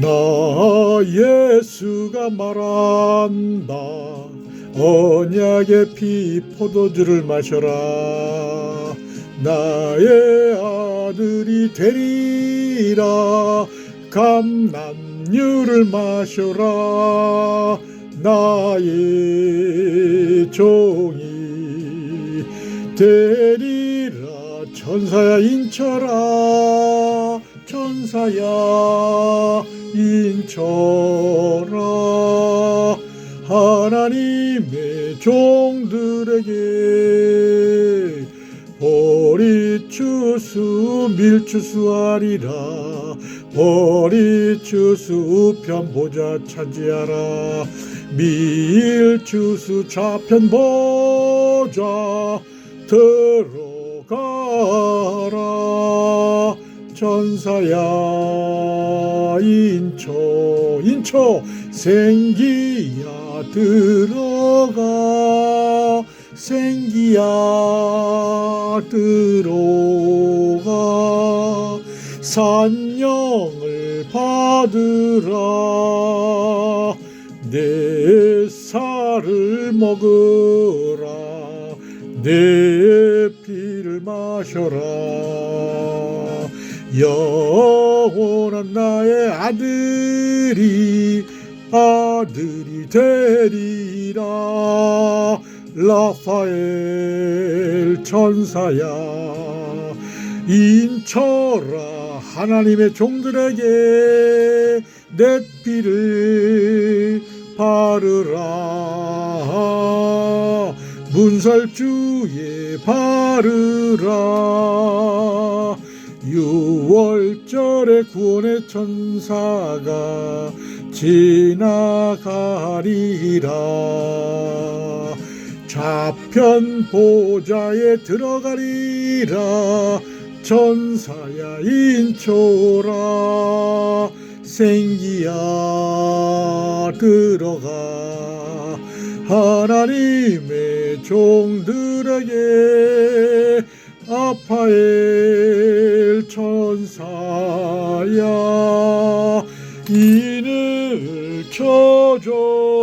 나 예수가 말한다. 언약의 피 포도주를 마셔라. 나의 아들이 되리라. 감남유를 마셔라. 나의 종이 되리라. 천사야 인쳐라 천사야 인쳐라 하나님의 종들에게 보리추수 밀추수하리라. 보리추수 우편보자 차지하라. 밀추수 좌편보자 들어가라 천사야 인초 인초 생기야 들어가 생기야 들어가. 산영을 받으라 내 살을 먹으라 내 피를 마셔라 영원한 나의 아들이 아들이 되리라. 라파엘 천사야 인쳐라 하나님의 종들에게 내 피를 바르라. 문설주에 바르라 유월절에 구원의 천사가 지나가리라. 좌편 보좌에 들어가리라. 천사야 인초라. 생기야 들어가. 하나님의 종들에게 아파엘 천사야 인을 쳐줘라